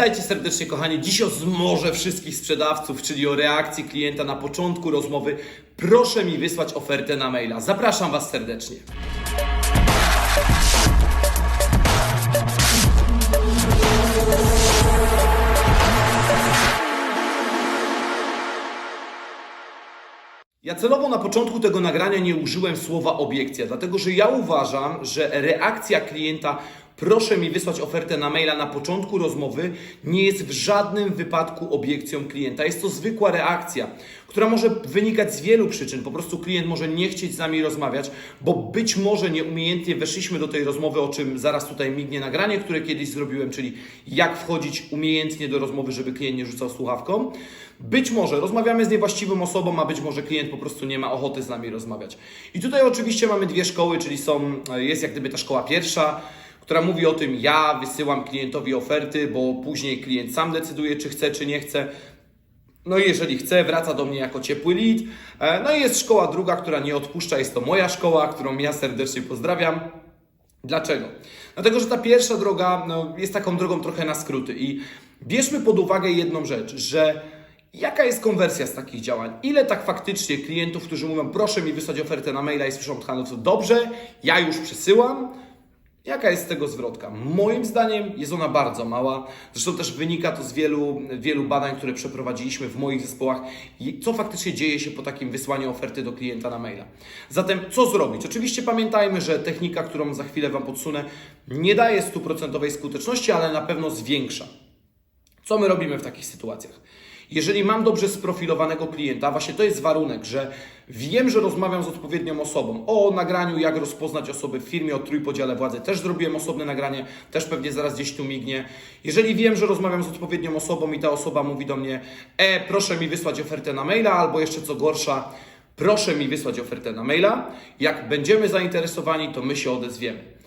Witajcie serdecznie, kochani. Dziś o zmorze wszystkich sprzedawców, czyli o reakcji klienta na początku rozmowy. Proszę mi wysłać ofertę na maila. Zapraszam Was serdecznie. Ja celowo na początku tego nagrania nie użyłem słowa obiekcja, dlatego że ja uważam, że reakcja klienta proszę mi wysłać ofertę na maila na początku rozmowy nie jest w żadnym wypadku obiekcją klienta. Jest to zwykła reakcja, która może wynikać z wielu przyczyn. Po prostu klient może nie chcieć z nami rozmawiać, bo być może nieumiejętnie weszliśmy do tej rozmowy, o czym zaraz tutaj mignie nagranie, które kiedyś zrobiłem, czyli jak wchodzić umiejętnie do rozmowy, żeby klient nie rzucał słuchawką. Być może rozmawiamy z niewłaściwą osobą, a być może klient po prostu nie ma ochoty z nami rozmawiać. I tutaj oczywiście mamy dwie szkoły, czyli są, jest jak gdyby ta szkoła pierwsza, która mówi o tym, ja wysyłam klientowi oferty, bo później klient sam decyduje, czy chce, czy nie chce. No i jeżeli chce, wraca do mnie jako ciepły lead. E, No i jest szkoła druga, która nie odpuszcza, jest to moja szkoła, którą ja serdecznie pozdrawiam. Dlaczego? Dlatego, że ta pierwsza droga no, jest taką drogą trochę na skróty i bierzmy pod uwagę jedną rzecz, że jaka jest konwersja z takich działań? Ile tak faktycznie klientów, którzy mówią, proszę mi wysłać ofertę na maila i słyszą od handlowców, dobrze, ja już przesyłam, Jaka jest z tego zwrotka? Moim zdaniem jest ona bardzo mała. Zresztą też wynika to z wielu, wielu badań, które przeprowadziliśmy w moich zespołach, co faktycznie dzieje się po takim wysłaniu oferty do klienta na maila. Zatem co zrobić? Oczywiście pamiętajmy, że technika, którą za chwilę Wam podsunę, nie daje stuprocentowej skuteczności, ale na pewno zwiększa. Co my robimy w takich sytuacjach? Jeżeli mam dobrze sprofilowanego klienta, właśnie to jest warunek, że wiem, że rozmawiam z odpowiednią osobą. O nagraniu, jak rozpoznać osoby w firmie, o trójpodziale władzy też zrobiłem osobne nagranie, też pewnie zaraz gdzieś tu mignie. Jeżeli wiem, że rozmawiam z odpowiednią osobą i ta osoba mówi do mnie, e, proszę mi wysłać ofertę na maila, albo jeszcze co gorsza, proszę mi wysłać ofertę na maila. Jak będziemy zainteresowani, to my się odezwiemy.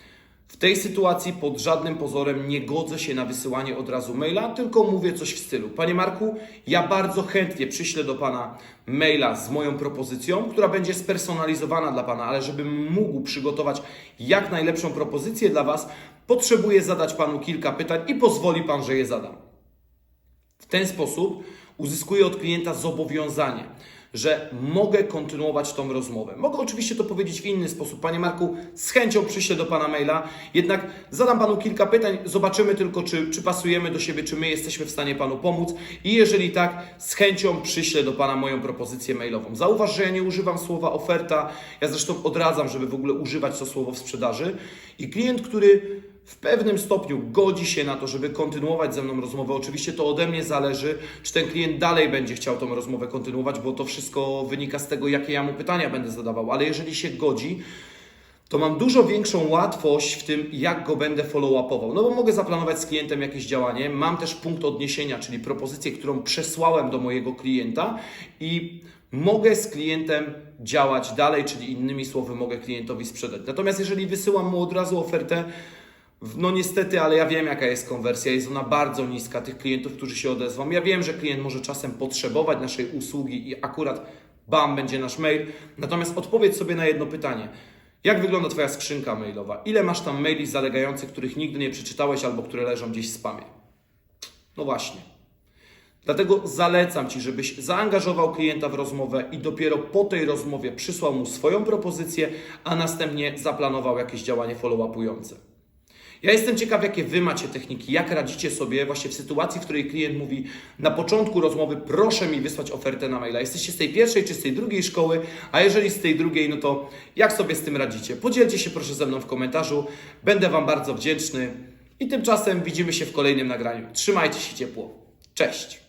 W tej sytuacji pod żadnym pozorem nie godzę się na wysyłanie od razu maila, tylko mówię coś w stylu: Panie Marku, ja bardzo chętnie przyślę do Pana maila z moją propozycją, która będzie spersonalizowana dla Pana, ale żebym mógł przygotować jak najlepszą propozycję dla Was, potrzebuję zadać Panu kilka pytań i pozwoli Pan, że je zadam. W ten sposób uzyskuję od klienta zobowiązanie, że mogę kontynuować tą rozmowę. Mogę oczywiście to powiedzieć w inny sposób. Panie Marku, z chęcią przyślę do Pana maila, jednak zadam Panu kilka pytań, zobaczymy tylko, czy, czy pasujemy do siebie, czy my jesteśmy w stanie Panu pomóc i jeżeli tak, z chęcią przyślę do Pana moją propozycję mailową. Zauważ, że ja nie używam słowa oferta, ja zresztą odradzam, żeby w ogóle używać to słowo w sprzedaży i klient, który w pewnym stopniu godzi się na to, żeby kontynuować ze mną rozmowę. Oczywiście to ode mnie zależy, czy ten klient dalej będzie chciał tą rozmowę kontynuować, bo to wszystko wynika z tego, jakie ja mu pytania będę zadawał. Ale jeżeli się godzi, to mam dużo większą łatwość w tym, jak go będę follow-upował. No bo mogę zaplanować z klientem jakieś działanie, mam też punkt odniesienia, czyli propozycję, którą przesłałem do mojego klienta i mogę z klientem działać dalej, czyli innymi słowy, mogę klientowi sprzedać. Natomiast jeżeli wysyłam mu od razu ofertę, no niestety, ale ja wiem jaka jest konwersja, jest ona bardzo niska tych klientów, którzy się odezwą. Ja wiem, że klient może czasem potrzebować naszej usługi i akurat bam, będzie nasz mail. Natomiast odpowiedz sobie na jedno pytanie. Jak wygląda Twoja skrzynka mailowa? Ile masz tam maili zalegających, których nigdy nie przeczytałeś albo które leżą gdzieś w spamie? No właśnie. Dlatego zalecam Ci, żebyś zaangażował klienta w rozmowę i dopiero po tej rozmowie przysłał mu swoją propozycję, a następnie zaplanował jakieś działanie follow-upujące. Ja jestem ciekaw, jakie Wy macie techniki, jak radzicie sobie właśnie w sytuacji, w której klient mówi na początku rozmowy, proszę mi wysłać ofertę na maila. Jesteście z tej pierwszej czy z tej drugiej szkoły, a jeżeli z tej drugiej, no to jak sobie z tym radzicie? Podzielcie się proszę ze mną w komentarzu, będę Wam bardzo wdzięczny i tymczasem widzimy się w kolejnym nagraniu. Trzymajcie się ciepło. Cześć!